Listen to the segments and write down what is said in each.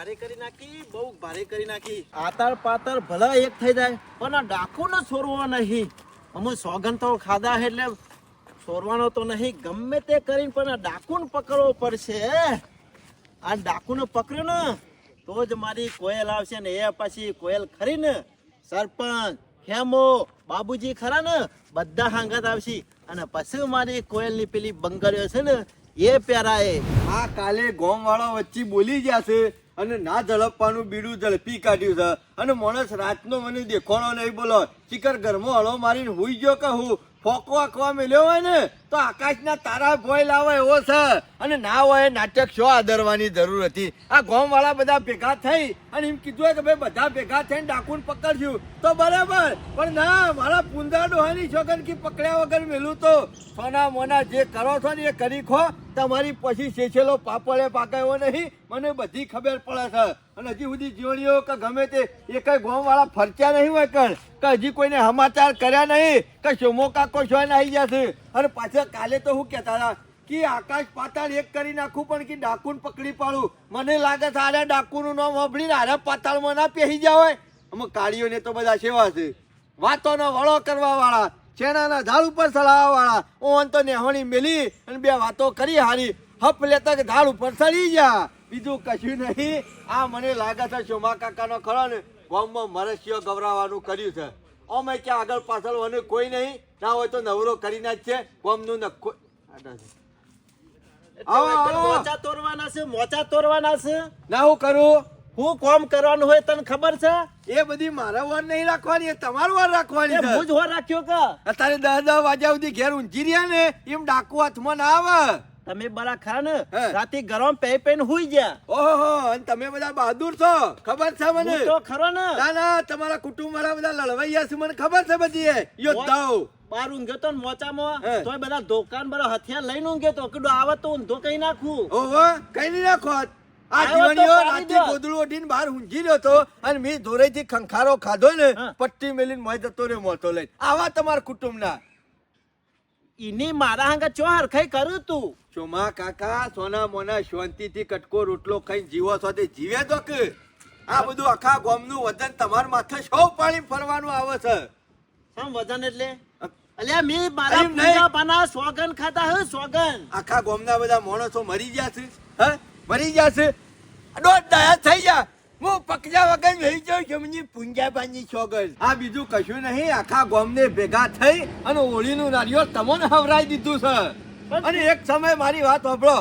ભારે કરી નાખી બહુ ભારે કરી નાખી. આતર પાતર ભલા એક થઈ જાય. પણ આ ડાકુ ને છોડવો નહીં. અમે સોગન તો ખાધા એટલે છોરવાનો તો નહીં ગમે તે કરીને પણ આ ડાકુને પકડવો પડશે. આ ડાકુને પકડ્યો ને તો જ મારી કોયલ આવશે ને એ પછી કોયલ ખરી ને સરપંચ હેમો બાબુજી ખરા ને બધા હાંગત આવશે. અને પછી મારી કોયલની પેલી બંગડીઓ છે ને એ પહેરાય આ કાલે ગોમ વાળા વચ્ચે બોલી ગયા છે. અને ના ઝડપવાનું બીડું ઝડપી કાઢ્યું છે. અને માણસ રાતનો મને દેખોણો નહીં બોલો. ચીકર ઘરમાં હળો મારીને હુઈ ગયો કે હું? ફોકો આખવા મેલ્યો હોય ને, તો આકાશના તારા ભોય લાવે એવો છે. અને ના હોય નાટક શો આદરવાની જરૂર હતી. આ ગોમવાળા બધા ભેગા થઈ અને એમ કીધું હોય કે ભાઈ બધા ભેગા થઈને ડાકુને પકડશું તો બરાબર. પણ ના, મારા પુંદા ડોહાની છોકન કી પકડ્યા વગર મેલું તો. સોના મોના જે કરો છો ને એ કરી ખો. તમારી પછી શેછેલો પાપડે પાકાયો નહીં. મને બધી ખબર પડે છે. અને હજી સુધી જીવણીઓ કે ગમે તે એ કઈ ગોમ વાળા ફરચ્યા નહીં હોય કણ. કે હજી કોઈને સમાચાર કર્યા નહીં. કે શોમો કાકો છો આવી જશે અને પાછા કાલે તો હું કહેતા હતા કે આકાશ પાતાળ એક કરી નાખું પણ કે ડાકુન પકડી પાડું? મને લાગે છે આરે ડાકુનું નામ સાંભળીને આરે પાતાળમાં ના પહેરી જાય હોય અમે કાળીઓને તો બધા સેવા છે. વાતોનો વળો કરવા વાળા છેણાના ઝાડ ઉપર ચડાવવા વાળા ઓન તો નેહોણી મેલી અને બે વાતો કરી હારી. હપ લેતા કે ઝાડ ઉપર ચડી જા. બીજું કશું નહીં. આ મને લાગે છે શોમા કાકાનો ખરો ને, ગામમાં મરસિયો ગવરાવાનું કર્યું છે. અમે ક્યાં આગળ પાછળ મને કોઈ નહીં. ના હોય તો નવરો કરી નાખ છે ગામનું નખો આડા છે. આવો, એટલે આવો. મોચા તોડવાના છે મોચા તોડવાના છે. ના હું કરું? હું કોમ કરવાનું હોય તને ખબર છે? એ બધી મારા વાર નહીં રાખવાની તમારો વાર રાખવાની હું જ હો રાખ્યો કે? અત્યારે દસ દસ વાગ્યા સુધી ઘેર ઊંઘી રહ્યા ને એમ ડાકુ હાથમાં ના આવે. તમે બરા ખરા ને? રાતે ગરમ પે પેન હુઈ ગયા. ઓહો અને તમે બધા બહાદુર છો. ખબર છે મને? તો ખરો ને. ના ના તમારા કુટુંબ વાળા બધા લડવૈયા છે મને ખબર છે બધી એ. યોદ્ધાઓ. બાર ઊંઘ્યો તો મોચામાં. તોય બધા દુકાન બરો હથિયાર લઈને ઊંઘ્યો તો કીધું આવે તો ઊંધો કઈ નાખું. ઓહો કઈ નહીં નાખો આ જીવણીઓ રાતે ગોદડું ઓઢીને બહાર ઊંઘી રહ્યો હતો અને મેં ધોરેથી ખંખારો ખાધો ને પટ્ટી મેલીને મોય જતો રહ્યો મોતો લઈને. આવા તમારા કુટુંબના. ઈની મારા હાંગા ચો હરખાઈ કરું તું? ચોમા કાકા સોના મોના શાંતિથી કટકો રોટલો ખાઈને જીવો છો તે જીવે તો કે? આ બધું આખા ગોમનું વજન તમારા માથે સૌ પાણી ફરવાનું આવે છે? સમ વજન એટલે? અલ્યા મી મારા. પૂજા બના સોગન ખાતા હે સોગન આખા ગોમના બધા માણસો મરી ગયા છે હે? મરી ગયા છે. દોઢ દયા થઈ ગયા હું પકજા વગર વહી જાઉં છું મને પુંજાબાની સોગન આ બીજું કશું નહીં આખા ગોમને ભેગા થઈ અને હોળીનું નારિયેળ તમને હવરાઈ દીધું છે. અને એક સમય મારી વાત સાંભળો.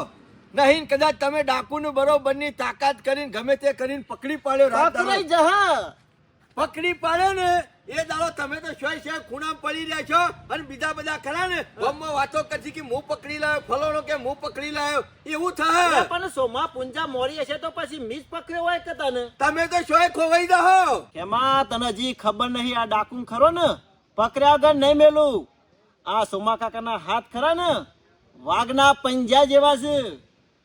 નહીં કદાચ તમે ડાકુનું બરોબરની તાકાત કરીને ગમે તે કરીને પકડી પાડ્યો. પકડાઈ જહ. પકડી પાડ્યો ને એ દાડો તમે તો શોય શોય ખૂણામાં પડી રહ્યા છો અને બીજા બધા ખરા ને? ગામમાં વાતો કરતી કે હું પકડી લાવ્યો ફલોનો કે હું પકડી લાવ્યો એવું થાય. પણ સોમા પુંજા મોરી હશે તો પછી મીજ પકડ્યો હોય કે તને? તમે તો શોય ખોવાઈ દહો એમાં તને હજી ખબર નહીં આ ડાકું ખરો ને? પકડ્યા વગર નહીં મેલું. આ સોમા કાકાના હાથ ખરા ને? વાઘના પંજા જેવા છે.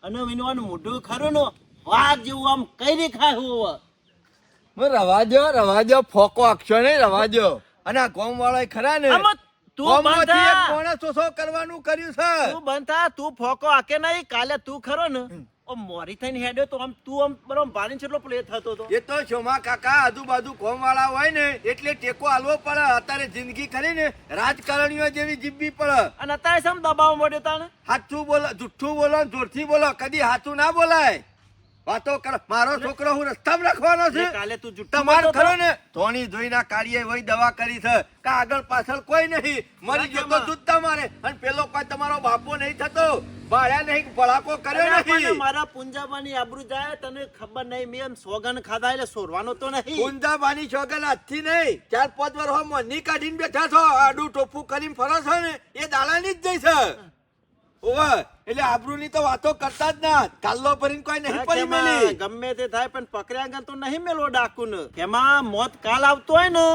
અને વિનવાનું મોઢું ખરું ને? વાઘ જેવું આમ કઈ દેખાય હોવ? હું રવા દો રવા દો ફોકો અક્ષો નહીં રવાજો. અને આ ગોમ વાળા ખરા ને? તું. કરવાનું કર્યું છે. તું બનતા તું ફોકો આકે નહીં કાલે તું ખરો ને. ઓ મોરી થઈને હેડ્યો તો આમ તું આમ બરોબર ભારી છેટલો પ્લે થતો તો. એ તો શોમા કાકા આજુબાજુ કોમ વાળા હોય ને એટલે ટેકો આલવો પડે. અત્યારે જિંદગી ખરી ને રાજકારણીઓ જેવી જીબી પડે. અને અત્યારે સમ દબાવ મળ્યો તાને સાચું બોલો જુઠ્ઠું બોલો જોરથી બોલો કદી હાથું ના બોલાય. વાતો કર મારો છોકરો હું રસ્તામાં રાખવાનો છે. કાલે તું તમારું ખરો ને? ધોની ધોઈના કાળીએ વહી દવા કરી છે. કે આગળ પાછળ કોઈ નહીં. મરી ગયો તો કેમાં? મારે. અને પેલો કોઈ તમારો બાપો નહીં થતો. ભાળ્યા નહીં ભળાકો કર્યો નહીં. મારા પુંજાબાની આબરૂ જાય તને ખબર નહીં મેં એમ સોગન ખાધા એટલે સોરવાનો તો નહીં. પુંજાબાની સોગન આજથી નહીં. ચાર પાંચ વાર હો મોની કાઢીને બેઠા છો. આડું ટોપું કરીને ફરો છો ને. એ દાડાની જ જઈ છે. ઓવે એટલે આબરૂની તો વાતો કરતા જ ના. કાલ્લો ભરીને કોઈ નહીં પડી મેલી. ગમે તે થાય પણ પકડ્યા ગણ તો નહીં મેલો ડાકુ ને એમાં મોત કાલ આવતો હોય ને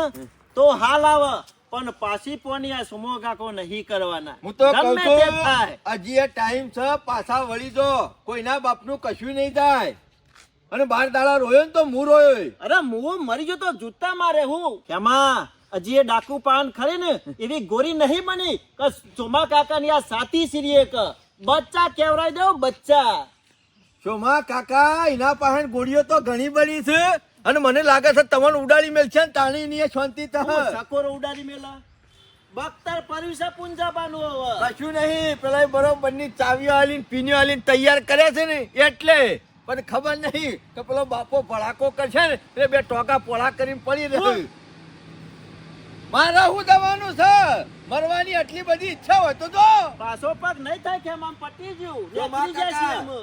તો હાલ આવે. પણ પાછી પોની આ સુમો કાકો નહીં કરવાના. હું તો કહું છું હજી એ ટાઈમ છે પાછા વળી જો. કોઈના બાપનું કશું નહીં થાય. અને બાર દાડા રોયો ને તો હું રોયો. અરે મું મરી ગયો તો જૂતા મારે હું. કેમાં હજી એ ડાકુ પાન ખરી ને એવી ગોરી નહીં બની કે ચોમા કાકા ની આ સાતી સીરીએ એક. બચ્ચા કેવરાઈ દો બચ્ચા. ચોમા કાકા એના પાસે ગોળીઓ તો ઘણી બની છે. અને મને લાગે છે તમને ઉડાડી મેલ છે તાણી ની શાંતિ તહ સકોરો ઉડાડી મેલા? બખ્તર પર્યુષા પુંજાબાનું હવે. કશું નહીં પેલા બરોબરની ચાવીઓ આલીને પીનીઓ આલીને તૈયાર કરે છે ને એટલે. પણ ખબર નહીં કે પેલો બાપો ભડાકો કરશે ને એટલે બે ટોકા પોળા કરીને પડી રહે. મારે શું દવાનું છે? મરવાની આટલી બધી ઈચ્છા હોય તો તો પાછો પગ નહીં થાય કે આમ પટી ગયું. નીકળી જશે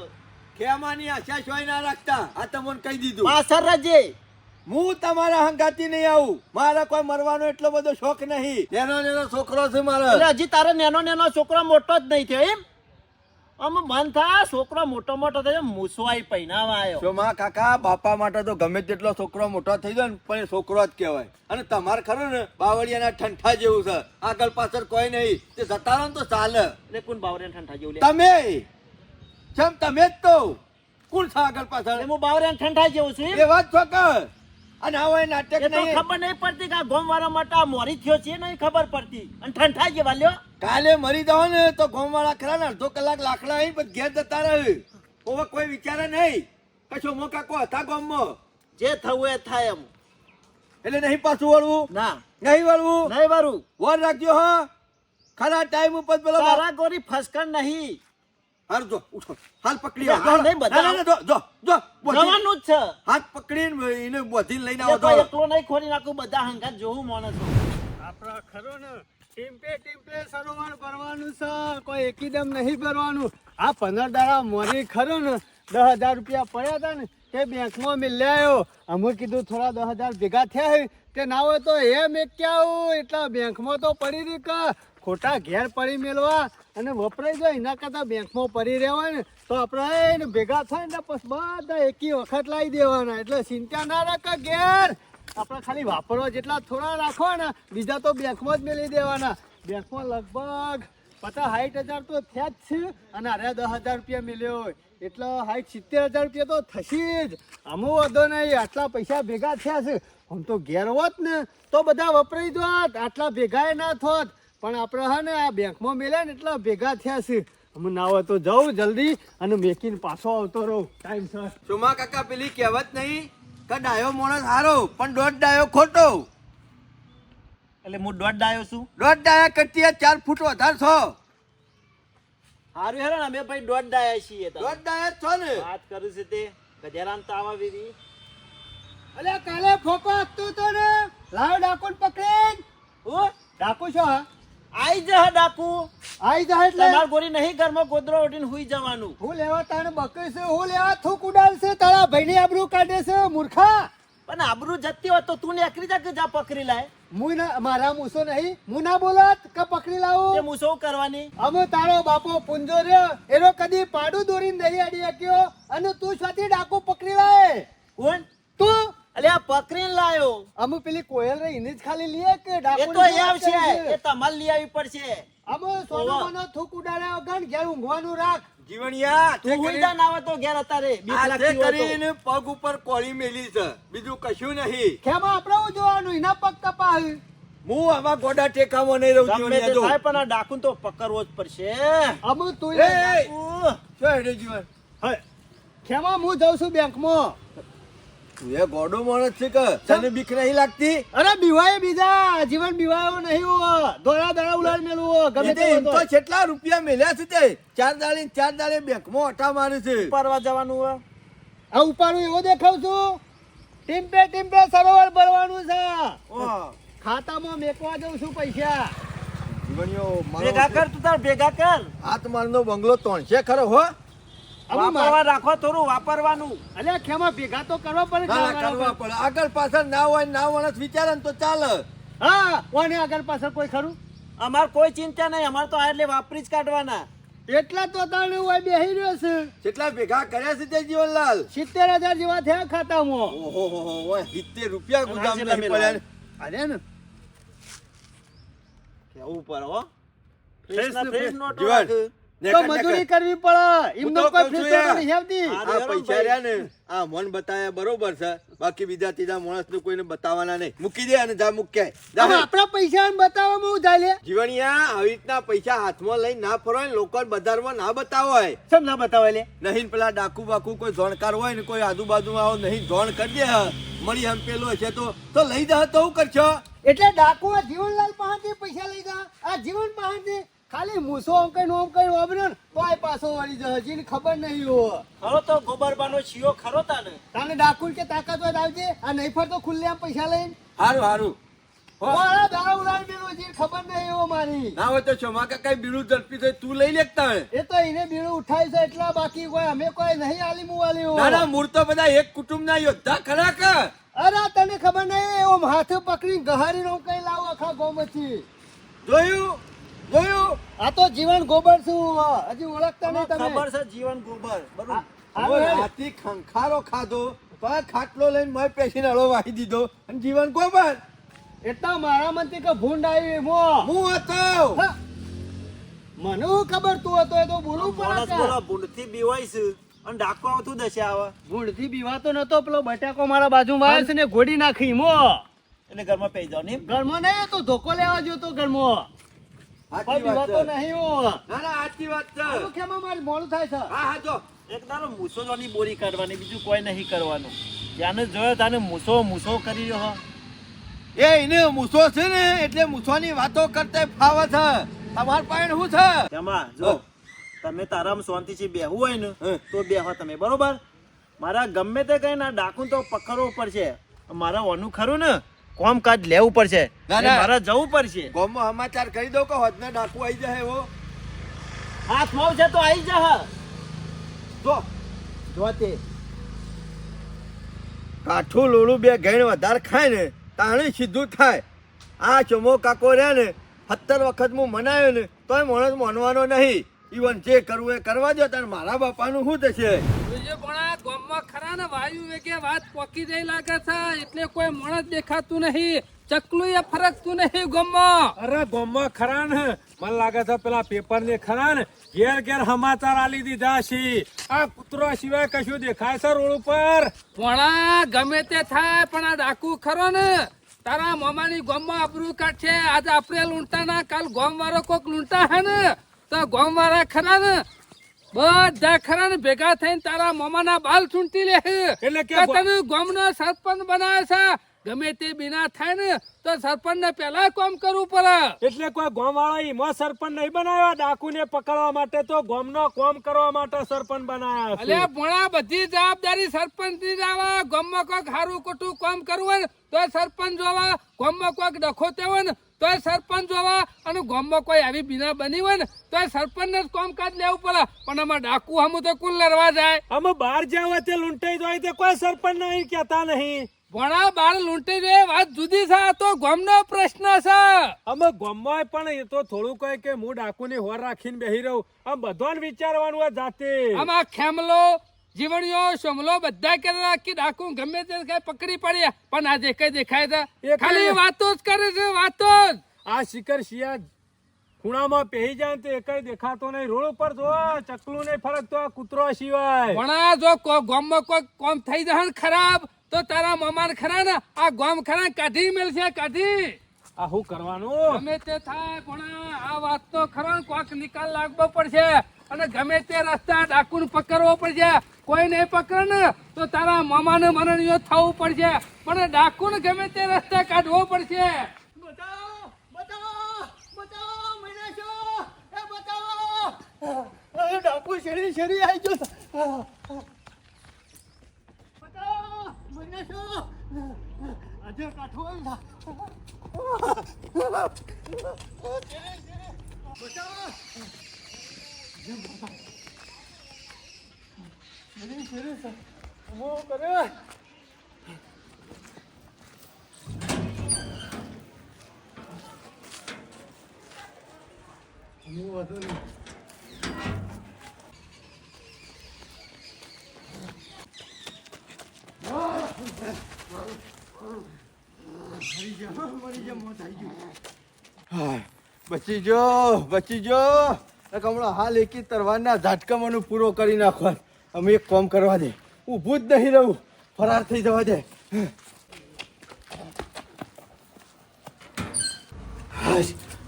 ખેમાની આશા છોય ના રાખતા. આ તમને કહી દીધું. પાછળ રજે હું તમારા હંગાતી નહીં આવું. મારા કોઈ મરવાનો એટલો બધો શોખ નહીં. નેનો નેનો છોકરો છે મારો. હજી તારે નેનો નેનો છોકરો મોટો જ નહીં થયો એમ. આમ મન છોકરો મોટો મોટો થયો મૂસવાઈ પહેનાવા આવ્યો જો માં કાકા બાપા માટે તો ગમે તેટલો છોકરો મોટો થઈ જાય ને પણ એ છોકરો જ કહેવાય. અને તમારે ખરું ને બાવળિયાના ઠંઠા જેવું છે. આગળ પાછળ કોઈ નહીં. તે જતા રહો તો ચાલે. એટલે કોણ બાવરે ઠંઠા જેવું તમે? જેમ તમે જ તો કોણ છે આગળ પાછળ? હું બાવરે ઠંઠા જેવું છું જ છો કે અને હવે નાટક એ તો નહીં. ખબર નહીં પડતી કે આ ગોમ વાળા માટે આ મોરી થયો છે નહીં ખબર પડતી. અને ઠંઠા જેવા લ્યો. કાલે મરી જાઓ ને તો ગોમવાળા ખરા ને અડધો કલાક લાકડા અહીં પછી ઘેર જતા રહે. હવે કોઈ વિચારે નહીં. કશો મોકા કો હતા ગામમાં? જે થવું એ થાય એમ. એટલે નહીં પાછું વળવું? ના. નહીં વળવું? નહીં વારું વર રાખજો હા. ખરા ટાઈમ ઉપર પેલો તારા ગોરી ફસકણ નહીં. હાલ જો ઉઠો. હાલ પકડી આવો. નહીં બધા. જો જો જો જવાનું જ છે. હાથ પકડીને એને બોધીને લઈને આવો તો. એકલો નહીં ખોલી નાખું બધા હંગા જોવું માણસ. આપણા ખરો ને ટીમ્પે ટીમ્પે સરોવર ભરવાનું છે. કોઈ એકીદમ નહીં ભરવાનું. આ પંદર દાડા મોરી ખરો ને દસ હજાર રૂપિયા પડ્યા હતા ને તે બેંકમાં મિલ્યા આવ્યો અમે કીધું થોડા દસ હજાર ભેગા થયા તે ના હોય તો એમ એક ક્યાં એટલા બેંકમાં તો પડી રહી ખોટા ઘેર પડી મેળવા અને વપરાઈ જાય, એના કરતાં બેંકમાં પડી રહેવાય ને, તો આપણે એને ભેગા થાય ને પછી બધા એકી વખત લાવી દેવાના. એટલે ચિંતા ના રાખો, ઘેર. આપણે ખાલી વાપરવા જેટલા થોડા રાખો ને, બીજા તો બેંકમાં જ મેળવી દેવાના. બેંકમાં લગભગ પચાસ સાઠ હજાર તો થયા જ છે અને અરે દસ હજાર રૂપિયા મેળ્યો હોય. એટલે સાઠ સિત્તેર હજાર રૂપિયા તો થશે જ. આમો વધો નહીં, આટલા પૈસા ભેગા થયા છે. આમ તો ઘેર હોત ને, તો બધા વપરાઈ જોત. આટલા ભેગા ના થોત. પણ આપણે હા ને આ બેંકમાં મેળ્યા ને એટલા ભેગા થયા છે. અમે ના તો જાઉં જલ્દી અને મેકીને પાછો આવતો રહું. Time sir. સુમા કાકા પેલી કહેવત નહીં કે ડાયો માણસ હારો પણ દોઢ ડાયો ખોટો. એટલે હું દોઢ ડાયો છું? દોઢ ડાયા કરતી ચાર ફૂટ વધારે છો. હારું હેરો અમે ભાઈ દોઢ ડાયા છીએ. દોઢ ડાયા છો ને. વાત કરું છે તે. ગધેરામ તો આવા વીરી અલે કાલે ફોકો આપતો તો ને. લાવ ડાકુ પકડે હું ડાકુ છો હા? આઈ જા ડાકુ. આઈ જા એટલે તમાર ગોરી નહીં ઘરમાં ગોદરો ઉઠીને હુઈ જવાનું. હું લેવા તાણે બકરી છે હું લેવા થૂક ઉડાડશે તારા ભાઈની આબરૂ કાઢે છે મૂર્ખા. પણ આબરૂ જતી હોય તો તું નીકળી જા કે જા પકડી લાય. મું ના મારા મૂસો નહીં મુ ના બોલત કે પકડી તે લાવું હું શું કરવાની? અમે તારો બાપો પુંજો રહ્યો એનો કદી પાડું દોરીને નહીં અડી શક્યો અને તું સ્વાતી ડાકુ પકડી લાય. કોણ? તું અલે આ પકડીને લાયો. અમે પેલી કોયલ રે એને જ ખાલી લીએ કે એ તો એ આવશે. એ તમાર લઈ આવી પડશે. અમે સોનો મનો થૂક ઉડાડે વગર ઘેર ઊંઘવાનું રાખ. જીવણિયા તું હુઈ ના આવે તો ઘેર અત્યારે બીક લાગતી કરીને પગ ઉપર કોળી મેલી છે. બીજું કશું નહીં. ખેમાં આપણે જોવાનું? એના પગ કપાય. હું આવા ગોડા ટેકાવો નહીં રહું પણ આ ડાકુ તો પકડવો જ પડશે. અમે તું એ. શું હેડે જીવન હે, હું જાઉં છું બેંકમાં? તું એ ગોડો માણસ છે કે? તને બીક નહીં લાગતી? અરે બીવાય બીજા જીવન બીવાયો નહીં હો. દોડા દોડા ઉલાડ મેલું હો ગમે તે એમ તો કેટલા રૂપિયા મેલ્યા છે તે? ચાર ને ચાર દાડે બેંકમાં અટા મારે છે. પરવા જવાનું હોય આ ઉપાડું એવો દેખાવ છું. ટીમ્પે ટીમ્પે સરોવર ભરવાનું છે. ખાતામાં મેકવા જઉં છું પૈસા. જીવણીઓ ભેગા કર તું તાર ભેગા કર. આત્માનો બંગલો ત્રણસે ખરો હો. વાપરવા રાખો થોડું વાપરવાનું. અલ્યા ખેમાં ભેગા તો કરવા પડે ના ના, કરવા પડે. આગળ પાછળ ના હોય ના માણસ વિચારે તો ચાલે. હા કોને આગળ પાછળ કોઈ ખરું? અમાર કોઈ ચિંતા નહીં અમાર તો આ એટલે વાપરી જ કાઢવાના. એટલા તો તાણે હોય બેહી રહ્યો છે. કેટલા ભેગા કર્યા છે તે જીવનલાલ. સિત્તેર હજાર જેવા થયા ખાતામાં. ઓહો સિત્તેર રૂપિયા ગુદામ નહીં પડ્યા અરે ને. કેવું પર હો ફ્રેશ ફ્રેશ. નોટો જીવન. તો મજૂરી કરવી પડે. એમનો કોઈ છું નહીં આવતી આ પૈસા રહ્યા ને આ મન બતાયા બરોબર છે. બાકી બીજા ત્રીજા માણસ કોઈને બતાવવાના નહીં. મૂકી દે અને જા મૂકે. આપણા પૈસા બતાવવામાં હું ચાલે લે જીવણિયા આવી રીતના પૈસા હાથમાં લઈને ના ફરવાય લોકો બજારમાં ના બતાવાય. સમ ના બતાવે લે? નહીં પેલા ડાકુ બાકુ કોઈ જોણકાર હોય ને કોઈ આજુબાજુ આવો નહીં જોણ કરી દે. મળી એમ પેલો છે તો તો લઈ જા તો હું કરશો? એટલે ડાકુ આ જીવનલાલ પાસેથી પૈસા લઈ જા. આ જીવન પાસેથી ખાલી મૂસો આમ કઈ ઓમ કઈ વાપર્યો ને તો આ પાછો વળી જશે. જેને ખબર નહીં હો ખરો તો ગોબરબાનો છીઓ ખરો તાને? તાને ડાકુ કે તાકાત હોય આવજે. આ નહીં ફરતો ખુલ્લે આમ પૈસા લઈને. હારું હારું. મારા ઉડાડી ખબર નહીં હો મારી. ના હોય તો શોમા કાકા કઈ બીડું ઝડપી થઈ તું લઈ લેતા એ તો એને બીડું ઉઠાવી છે એટલા બાકી કોઈ અમે કોઈ નહીં આલી મુ આલી ના ના મૂળ તો બધા એક કુટુંબના યોદ્ધા ખરા કે? અરે તને ખબર નહીં એવો હાથે પકડી ગહારી નો કઈ લાવો આખા ગોમથી? જોયું? જોયું આ તો જીવન ગોબર છું હજી ઓળખતા નહીં તમે. ખબર છે જીવન ગોબર બરોબર. રાતી ખંખારો ખાધો તો આ ખાટલો લઈને મય પેશીને અળો વાહી દીધો. અને જીવન ગોબર. એટલા મારા મનથી કે ભૂંડ આવી મો હું. હતો? મને હું ખબર તું હતો? એ તો બોલવું માણસ પડે બોલો ભૂંડથી બીવાય છે. અને ડાકો આવતું દશે આવે. ભૂંડથી બીવાતો નતો પેલો બટાકો મારા બાજુમાં આવ્યો છે ને ગોડી નાખી મો એટલે ઘરમાં પઈ જાવ ને ઘરમાં નહીં તો ધોકો લેવા જોતો ઘરમાં. સાચી વાત તો નહીં હો. ના ના સાચી વાત છે. તો ખેમાં મારે મોડું થાય છે. હા હા જો. એક તારો મૂસો જોની બોરી કાઢવાની બીજું કોઈ નહીં કરવાનું. ત્યાંને જોયો તાને મૂસો મૂસો કરી રહ્યો એ એને મૂસો છે ને એટલે મૂસોની વાતો કરતે ફાવે છે. તમાર પાસે શું છે? એમાં જો. તમે તારામાં શાંતિથી બેહવું હોય ને તો બેહો તમે બરોબર? મારા ગમે તે કઈ ના ડાકું તો પકડવું પડશે. મારા ઓનું ખરું ને? કોમ કાજ લેવું પડશે. ના, ને. મારે જવું પડશે. ગામમાં સમાચાર કરી દઉં કે હદને ડાકુ આવી જાય એવો હાથ મો છે તો આવી જા. જો જોતે કાઠું લોળું બે ઘેણ વધારે ખાય ને તાણે સીધું થાય. આ ચમો કાકો રહ્યા ને સત્તર વખત હું મનાયો ને તોય માણસ માનવાનો નહીં. ઈવન જે કરવું એ કરવા દો તાર મારા બાપાનું શું થશે? બીજું પણ આ ગામમાં ખરા ને વાયુ વેગે વાત પોકી જઈ લાગે છે. એટલે કોઈ માણસ દેખાતું નહીં. ચકલું એ ફરકતું નહીં ગામમાં. અરે ગોમમાં ખરા ને મને લાગે છે પેલા પેપર ને ખરા ને ઘેર ઘેર સમાચાર આલી દીધા છે. આ કૂતરો સિવાય કશું દેખાય છે રોડ ઉપર? ભણા ગમે તે થાય પણ આ ડાકુ ખરો ને? તારા મામાની ગામમાં આબરૂ કાઢશે આજે આપણે લૂંટા ના કાલ ગોમ વાળો કોક લૂંટા હે ને? તો ગોમ વાળા ખરા ને? બધા ખરા ને ભેગા થઈને તારા મામાના બાલ ચૂંટી લે એટલે કે તને ગામનો સરપંચ બનાવે છે. ગમે તે બિના થાય ને તો સરપંચ ને પેલા કોમ કરવું પડે. એટલે કોઈ ગોમ વાળા ઈમો સરપંચ નહીં બનાવ્યા? ડાકુ ને પકડવા માટે તો ગોમનો કોમ કરવા માટે સરપંચ બનાવ્યા એટલે ભણા બધી જવાબદારી સરપંચની જ આવે. ગામમાં કોઈક સારું ખોટું કોમ કરવું હોય તો સરપંચ જોવા ગામમાં કોઈક ડખો તેવો ને તો સરપંચ જોવા અને ગામમાં કોઈ આવી બીના બની હોય ને તો સરપંચ ને જ કામકાજ લેવું પડે. પણ આમાં ડાકુ હમું તો કુલ લડવા જાય. અમે બહાર જાવ તે લૂંટાઈ જાય તે કોઈ સરપંચ નહીં કેતા નહીં. ભણા બાર લૂંટી જાય વાત જુદી છે આ તો ગોમનો પ્રશ્ન છે. અમે ગોમમાં પણ એ તો થોડું કહે કે હું ડાકુ ની હોર રાખીને બેહી રહું. આમ બધો વિચારવાનું આ જાતે. આમાં ખેમલો જીવણીઓ શમલો બધા કે કે ડાકુ ગમે તે કઈ પકડી પડ્યા. પણ આજે કઈ દેખાય છે? ખાલી વાતો જ કરે છે વાતો જ. આ શિખર શિયા ખૂણામાં પહેરી જાય તો એકય દેખાતો નહીં. રોડ ઉપર જો ચકલું નહીં ફરકતો આ કૂતરો સિવાય. પણ જો ગામમાં કોઈ કોમ થઈ જાય ખરાબ તો તારા મમાન ખરા ને આ ગામ ખરા કાઢી મેલશે કાઢી. આ શું કરવાનું? ગમે તે થાય પણ આ વાત તો ખરો કોક નિકાલ લાગવો પડશે. અને ગમે તે રસ્તા ડાકુને પકડવો પડશે કોઈ નહીં પકડે ને, તો તારા મામાને મરણીઓ થવું પડશે. પણ ડાકુને ગમે તે રસ્તા કાઢવો પડશે. ડાકુ શેરી શેરી આવી ગયો. આજે કાઠો આવ્યો બચી જો બચી જો હમણાં હાલ એકી તરવારના ઝાટકા પૂરો કરી નાખવા અમે એક કોમ કરવા દે. ઊભું જ નહીં રહું. ફરાર થઈ જવા દે.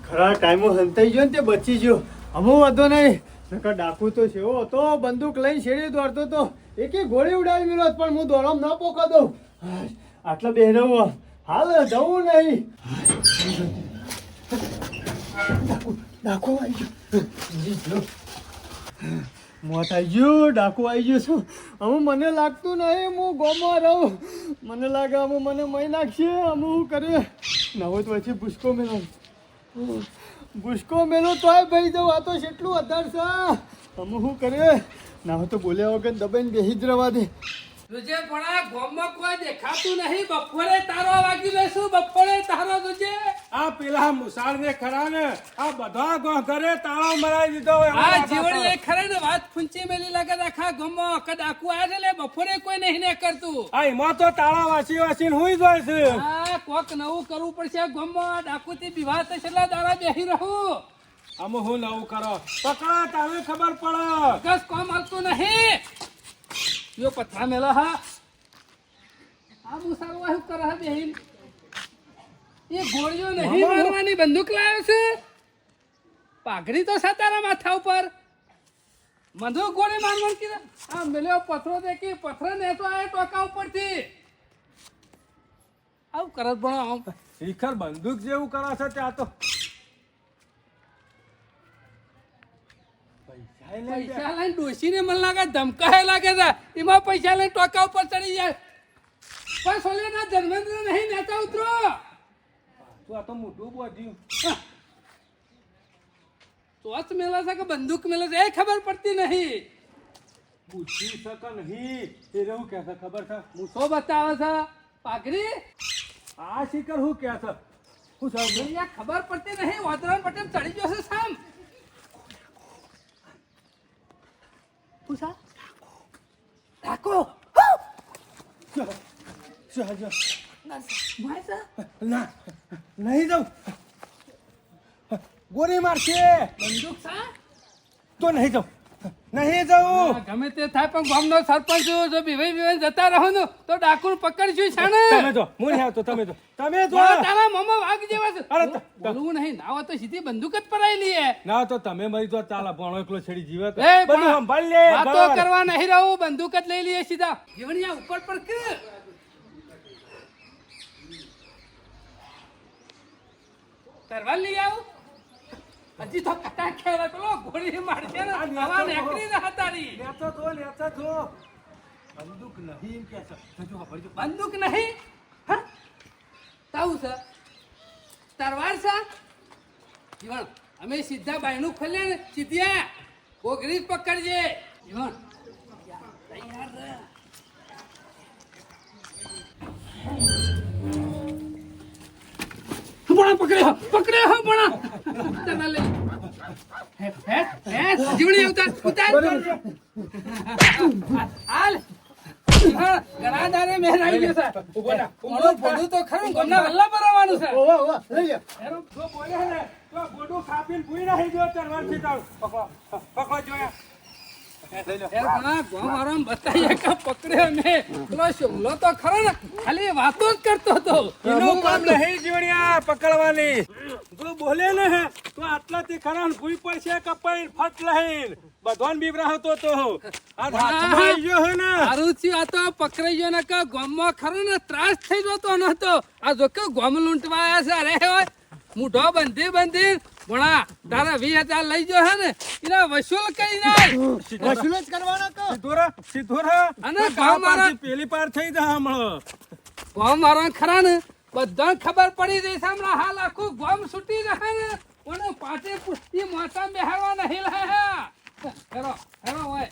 ખરા ટાઈમો સંતાઈ ગયો ને તે બચી ગયો. અમો વાંધો નહીં. નકર ડાકુ તો છે હતો બંદૂક લઈને શેરી દોડતો તો એકે ગોળી ઉડાવી મેળો, પણ હું દોડમ ન પોકા દઉં આટલા બેહરો હાલ જવું નહીં. ડાકુ આવી ગયો. મોત આવી ગયું ડાકુ આવી ગયું છું. હું મને લાગતું નહીં હું ગોમાં રહું. મને લાગે અમુ મને મહી નાખશે અમુક હું કરે? નવો તો પછી ભૂસકો મેળો. ભૂસકો મેળો તોય ભાઈ જવું આ તો કેટલું વધાર છે. અમુક શું કરે? ના તો બોલ્યા વગર દબાઈને બેસી જ રવા દે. તુજે પણ આ ગોમમાં કોઈ દેખાતું નહીં. બપોરે તારો વાગી લેશું બપોરે તારો તુજે આ પેલા મુસાળ ને ખરા ને આ બધા ગો ઘરે તાળો મરાઈ દીધો આ જીવડી એ ખરે ને વાત ફૂંચી મેલી લાગે આખા ગોમમાં કદાકુ આ છે લે બપોરે કોઈ નહીં ને કરતું. આ એમાં તો તાળા વાસી વાસી હુઈ ગયો છે. આ કોક નવું કરવું પડશે ગમો ડાકુ થી વિવાહ તો છેલ્લા દાડા બેહી રહું. આમ હું નવું કરો? પકડા તારે ખબર પડે. કસ કોમ હાલતું નહીં. યો પથરા મેલા હા. આ મુસારો શું કરે બેહી બેહીન. એ ગોળીઓ નહીં મારવાની બંદૂક લાવ્યો છે. પાઘડી તો છે માથા ઉપર. બંદૂક ગોળી મારવાનું કીધું. આ મેલ્યો પથરો દેખી. પથરો ને તો આ ટોકા ઉપરથી. આવું કરત ભણો આમ. શિખર બંદૂક જેવું કરે છે ત્યાં તો. પૈસા લઈને ડોશીને મને લાગે ધમકાય લાગે છે. એમાં પૈસા લઈને ટોકા ઉપર ચડી જાય. પણ સોલેના ધર્મેન્દ્ર નહીં નેતા ઉતરો. તું આ તો મોટું બોધ્યું ચોથ મેલા છે કે બંદૂક મેલા છે? એ ખબર પડતી નહીં. પૂછી શક નહીં? એ રહું કે છે ખબર છે? મૂસો બતાવે છે પાઘરી આ શિકર હું કે છે? હું સાહેબ ખબર પડતી નહીં. વાતરણ પટેલ ચડી ગયો છે સામ. પૂછા ડાકો માય છે ના નહીં જાઉં. ગોળી મારશે. બંદૂક છે તો નહીં જાઉં. નહીં હા, ગમે તે થાય પણ ગામનો સરપંચ જો બીવાઈ બીવાઈ જતા રહો ને તો ડાકુર પકડશું છે ને? તમે જો હું નહીં આવતો તમે જો. તમે જો. તારા મોમાં વાઘ જેવા છે. અરે બોલવું નહીં ના હોય તો સીધી બંદૂક જ પરાઈ લઈએ. ના તો તમે મરી જો તાલા ભણો એકલો છેડી જીવે તો. બધું સંભાળ લે વાતો કરવા નહીં રહું બંદૂક જ લઈ લઈએ સીધા. જીવણિયા ઉપર પર કે? તરવાર લઈ આવું? હજી તો કટા ખેલા પેલો ગોળી મારશે ને નવા નેકરી ના હતારી લેતો તો લેતો તો. બંદૂક નહીં કે જો. બંદૂક નહીં? હા? તાવું છે? તરવાર છે? જીવણ અમે સીધા બાયણું ખોલે ને સીધ્યા ગોગરી પકડજે. જીવણ તૈયાર રહે. ભણા પકડ્યો પકડ્યો હો ભણા તને લઈ હે હે હે જીવણી ઉતાર ઉતાર હાલ હા, ગરાદારે ગયો છે ઊભો થા, ઊભો મોડું થા. પડું તો ખરું ગમના વલ્લા ભરાવાનું છે ઓવા ઓવા લઈ જો બોલે ને, તો ગોડું કાપીને ભૂઈ નાખી દ્યો તરવારથી તાળ. પકડો, પકડો જોયા. પકડવાની જો બોલે ને તો આટલાથી ખરા ને ભૂઈ પડશે કપાઈ ફટ લહીન બધોન બીવરાવતો તો આ હાથમાં ગયો હે ને થયું આ તો પકડાઈ ગયો ને કે ગામમાં ખરો ને ત્રાસ થઈ જતો નતો આ જો કે ગામ લૂંટવા આવ્યા હોય મૂઢો બંધી બંધી ભણા તારા વી હજાર લઈ ગયો હે ને એના વસૂલ કરી નાખ. વસૂલ જ કરવાના તો. સીધો રે, સીધો રે. અને ગામ મારા પેલી પાર થઈ જા હમણાં. ગામ મારા ખરા ને બધા ખબર પડી જઈ છે હમણાં. હાલ આખું ગામ છૂટી રહે ને. ઓને પાટે પુષ્ટિ માતા બેહારવા નહીં લાયા. હેરો હેરો હોય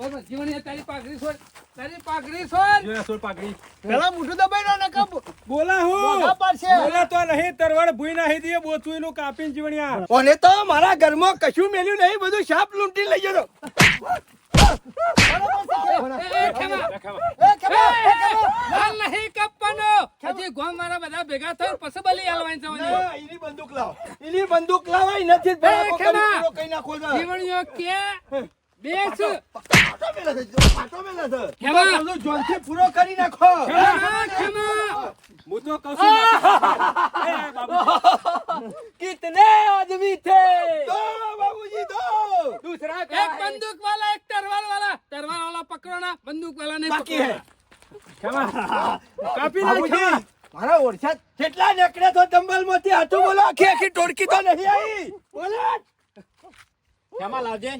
ઓય જીવણી તારી પાઘડી છોડ તારી પાઘડી છોડ. જો સોળ પાઘડી. પેલા મુઠું દબાઈ દો નકા બોલા હું. બોલા પાડશે. બોલા તો નહીં તરવાડ ભૂઈ નાહી દે બોચુઈ નું કાપીન જીવણિયા. ઓને તો મારા ઘરમાં કશું મેલ્યું નહીં બધું સાપ લૂંટી લઈ જતો બધા ભેગા થઈને પછી બલી હાલવાની જવાની એની બંદૂક લાવો એની બંદૂક લાવાય નથી કઈ નાખો. જીવણીઓ કે બેસ. પાટો મેલે છે, પાટો મેલે છે. તો કહું જોનથી પૂરો કરી નાખો. ખેમા, ખેમા. હું તો કહું છું એ, બાબુ કિતને આદમી થે? તો બાબુજી તો દૂસરા એક બંદૂક વાળા એક તરવાલ વાળા તરવાર વાળા પકડો ના બંદૂક વાળા નહીં બાકી હે. પકડો કાપી બાબૂજી મારા ઓરછા કેટલા નીકળ્યા તો દંબલમાંથી હાથું બોલો. આખી આખી ટોળકી તો નહીં આવી. બોલે. કેમાં લાવજે.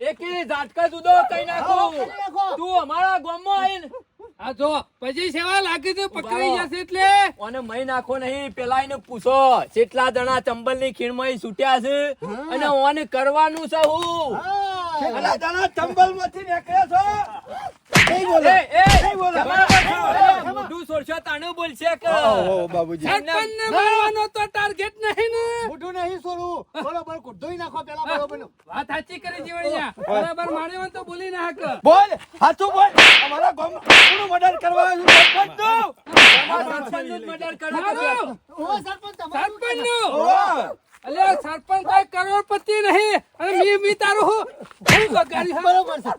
એકી ઝાટકા જુદો કઈ નાખો? તું અમારા ગામમાં આવીને આ જો પછી સેવા લાગે છે પકડી જશે એટલે. અને મય નાખો નહીં પેલા એને પૂછો કેટલા જણા ચંબલની ખીણમાં છૂટ્યા છે અને ઓને કરવાનું છે હું. કેટલા જણા ચંબલમાંથી નીકળ્યા છો? એ બોલો? એ, એ, બોલો? છોડશો તાનું બોલશે કે ઓ બાબુજી. સરપંચને મારવાનો તો ટાર્ગેટ નહીં ને. મોઢું નહીં છોડવું બરોબર કુધોઈ નાખો પેલા બરોબર. વાત સાચી કરી જીવણિયા. બરાબર માર્યો તો બોલી ના હક. બોલ હાચું બોલ. અમારા ગામમાં કોનું મર્ડર કરવા આવ્યું? સરપંચ તો સરપંચનું મર્ડર કરવા આવ્યું. ઓ સરપંચ સરપંચ સરપંચનું? અલ્યા સરપંચ કોઈ કરોડપતિ નહીં. અને મી મી તારું હું? હું બગાડ્યું બરોબર છે.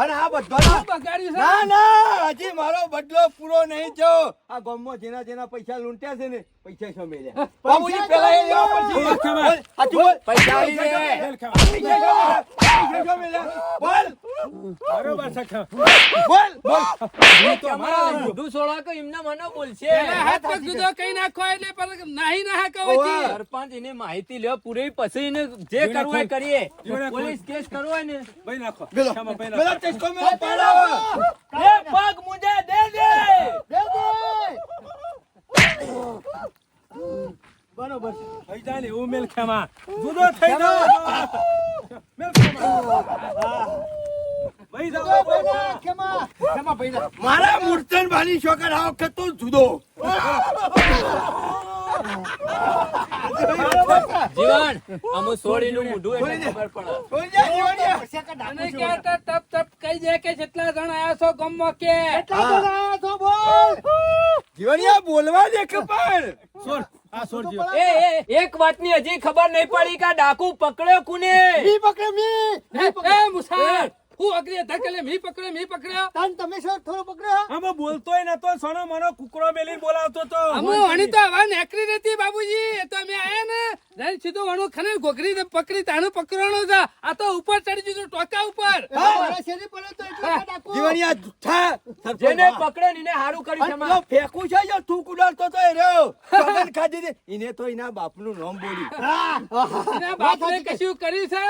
અને આ બધો બગાડ્યું છે? ના ના હજી મારો બદલો પૂરો નહીં થયો. આ ગામમાં જેના જેના પૈસા લૂંટ્યા છે ને પૈસા છો મેલ્યા? બાબુજી પેલા એ લેવા. બોલ, હાચું બોલ. પૈસા આવી રે. પૈસા છો મેલ્યા. બોલ. બરોબર છે ખેમા. બોલ બોલ. તમારા મોઢું છોડો કે મને બોલશે? હાથ પગ જુદો કઈ નાખો એટલે પર નહીં ના કહો સરપંચ એની માહિતી લ્યો પૂરી પછી એને જે કરવું હોય કરીએ. પોલીસ કેસ કરવો હોય ને. ભાઈ નાખો. પેલો ખેમા, ભાઈ પેલો મેલો પાડો. એ પગ મુજે દે દે. દે દે. બરોબર થઈ જાય ને એવું મેલખામાં. ખેમા જુદો થઈ જાઓ. મેલ મારા મૂર્તન ભાની છોકર આ વખત તો જુદો. જીવન અમુ છોડીનું મોઢું એટલે ખબર પડે. ટપ ટપ કહી દે કે જેટલા જણ આયા છો ગમમાં કે. કેટલા જણ આયા છો બોલ. જીવણિયા બોલવા દે કે પણ સોર એક વાત વાતની હજી ખબર નહીં પડી કે ડાકુ પકડ્યો કોને? મી પકડ્યો મી. એ મુસાર હું અગ્રે ધકેલે મી પકડે મી પકડે. તન તમે સર થોડો પકડ્યો આમાં બોલતોય નતો સોનો મનો કુકરો બેલી બોલાવતો તો. અમે વણી તો હવા નેકરી રહેતી બાબુજી એ તો અમે આયા ને. જઈને સીધો વણો ખને ગોગરી ને પકડી તાણો પકડવાનું છે. આ તો ઉપર ચડી જતું ટોકા ઉપર. મારા શેરી પડે તો એટલો ડાકો જીવણિયા જુઠ્ઠા જેને પકડે ને એને હારું કરી અને છે પેલો માં. છે જો તું ઉડાડતો તો એ રહ્યો. સોગંદ ખાધી. એને તો એના બાપનું નામ બોલ્યું. એના બાપને કશું કર્યું છે?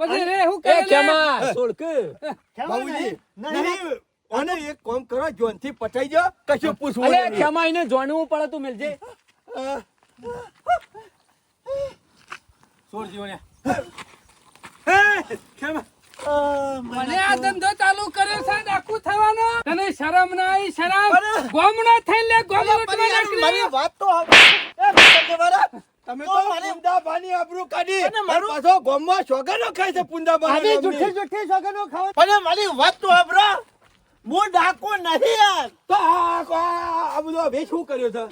પછી રે હું એ કરે સોળક બાબુજી નહીં, નહીં અને એક કામ કરો જોનથી પટાઈ દો કશું પૂછવું અલે નહીં. એને જાણવું પડે તું મિલજે. સોર જીવો ને મને આ ધંધો ચાલુ કર્યો છે ડાકુ થવાનો. તને શરમ ના આવી શરમ. ગોમડો થઈ લે ગોમડો મારી વાત તો એ તમે તો પુંદાબાની આબરૂ કાઢી. અને પાછો ગામમાં સોગંદો ખાય છે પુંદાબાની જુઠ્ઠી જુઠ્ઠી સોગંદો ખાવા અને મારી વાત તો સાંભળો. હું ડાકુ નથી યાર. તો આ બધો શું કર્યો છે?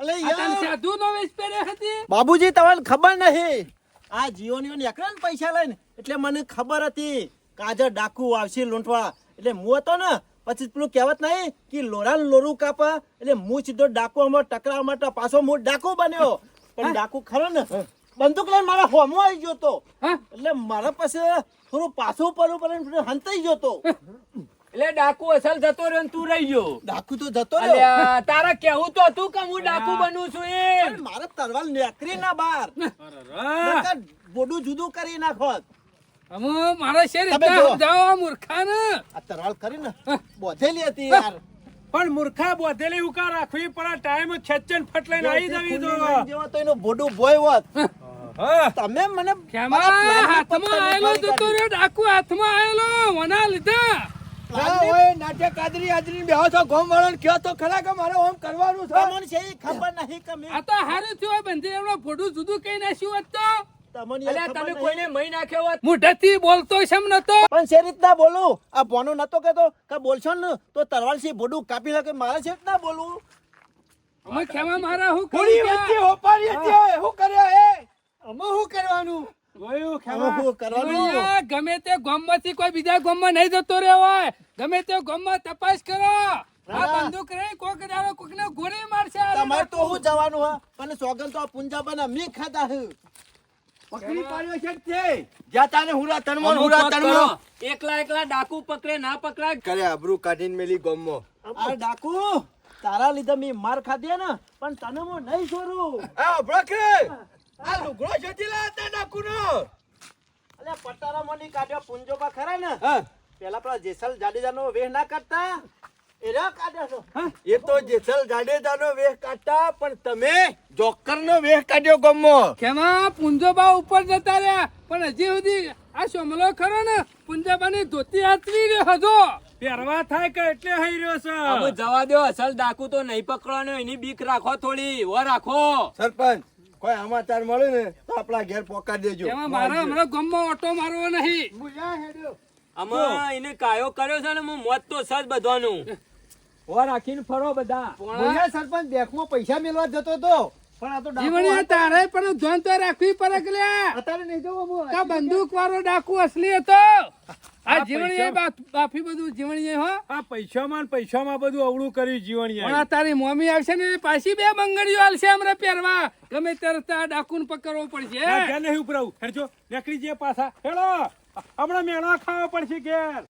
અલે યાર. સાધુ નો વેશ પહેર્યો હતી? બાબુજી તમને ખબર નહીં આ જીઓનીઓ નીકળ્યા ને પૈસા લઈને? એટલે મને ખબર હતી કાજર ડાકુ આવશે લૂંટવા. એટલે હું હતો ને પછી પેલું કહેવત નહીં કે લોરા લોરું કાપા. એટલે હું સીધો ડાકુમાં ટકરાવા માટે પાછો હું ડાકુ બન્યો. પણ ડાકુ ખરો ને બંદૂક લઈને મારા હોમો આવી ગયો તો. એટલે મારા પાસે થોડું પાછું પડવું પડે હંતાઈ ગયો તો. એટલે ડાકુ અસલ જતો રહ્યો ને તું રહી ગયો. ડાકુ તો જતો રહ્યો. તારા કેવું તો હતું કે હું ડાકુ બનું છું એ મારે તરવાલ નીકળી ના બહાર બોડું જુદું કરી નાખો અમે મારા શેર તમે જુઓ. જાઓ મૂર્ખા ને આ તરવાલ કરીને બોધેલી હતી યાર. પણ મૂર્ખા બોધેલી ઉકા રાખવી પણ ટાઈમ છેચન ફટ લઈને આવી જવી તો એનું બોડું બોય હોત. તમે મને ખેમા હાથમાં આયેલો જતો રહ્યો ડાકુ હાથમાં આયેલો વના લીધા. હોય નાટ્ય કાદરી આજરી બેહો છો ગામ વાળાને કહો તો ખરા કે મારે ઓમ કરવાનું છે? તમને છે ખબર નહીં કે મેં આ તો હારું થયું બંધી એમનો ફોટું જુદું કઈ નાખ્યું હતું અલ્યા તમે કોઈને મહી નાખ્યો હોત? મોઢેથી બોલતો શેમ નતો? પણ છે રીતના બોલું? આ બોનો નતો કહેતો. કે બોલશો ને? તો તરવાલથી બોડું કાપી નાખે મારે છે રીતના બોલવું? અમે ખેમા મારા હું કરી વચ્ચે હોપારી હતી શું કર્યો એ? આમાં શું કરવાનું? જોયું હવે ખેમા શું કરવાનું? જીવણિયા, ગમે તે ગામમાંથી કોઈ બીજા ગામમાં નહીં જતો રહ્યો હોય. ગમે તે ગામમાં તપાસ કરો. આ બંદૂક કોક દાડો ગોળી મારશે. તમારે તો હું જવાનું હા? પણ સોગન તો પુંજાબાના મી ખાતા હે. પકડી પાડ્યો છે તે. જાતાને હુરા તનમો હુરા તનમો એકલા એકલા ડાકુ પકડે ના પકડાય. કરે આબરૂ કાઢીને મેલી ગોમમો આ ડાકુ તારા લીધે મેં માર ખાધી ને પણ તને મો નહીં છોડું. આ અભળો કે આ લુગડો ડાકુ લાતા ડાકુનો? અલે પટારા મોની કાઢ્યો પુંજોબા ખરા ને. પેલા પેલા જેસલ જાડેજાનો વેહ ના કરતા. એ તો જેસલ જાડેજાનો વેહ કાઢતા પણ તમે જોકરનો વેહ કાઢ્યો ગમો. કેમાં? પુંજોબા ઉપર જતા રહ્યા. પણ હજી સુધી આ સોમલો ખરો ને પુંજોબાની ધોતી હાથવી રહ્યો હતો પહેરવા થાય કે એટલે હઈ રહ્યો છે? હવે જવા દો અસલ ડાકુ તો નહીં પકડવાનો એની બીક રાખો થોડી ઓ રાખો. સરપંચ કોઈ સમાચાર મળે ને તો આપણા ઘેર પોકાડી દેજો. એમાં મારા હમણાં ગામમાં ઓટો મારવો નહીં. આમાં એને કાયો કર્યો છે ને હું મોત તો સજ બધવાનું. વ રાખીને ફરો બધા. ભૂલ્યા સરપંચ બેંકમાં પૈસા મેળવા જતો હતો. પણ આ તો ડાકુ તારે પણ ધ્યાન તો રાખવી પડે કે અત્યારે નહીં જવું કા બંદૂક વાળો ડાકુ અસલી હતો? આ જીવણી બાફી બધું જીવણી હો. આ પૈસામાં પૈસામાં બધું અવળું કર્યું જીવણી પણ આ તારી મમ્મી આવશે ને પાછી બે બંગડીઓ આલશે અમને પહેરવા. ગમે ત્યારે આ ડાકુને પકડવો પડશે નહીં ઉપરાવું. હેડજો નીકળી જઈએ પાછા. હેડો. હમણાં મેળા ખાવા પડશે ઘેર.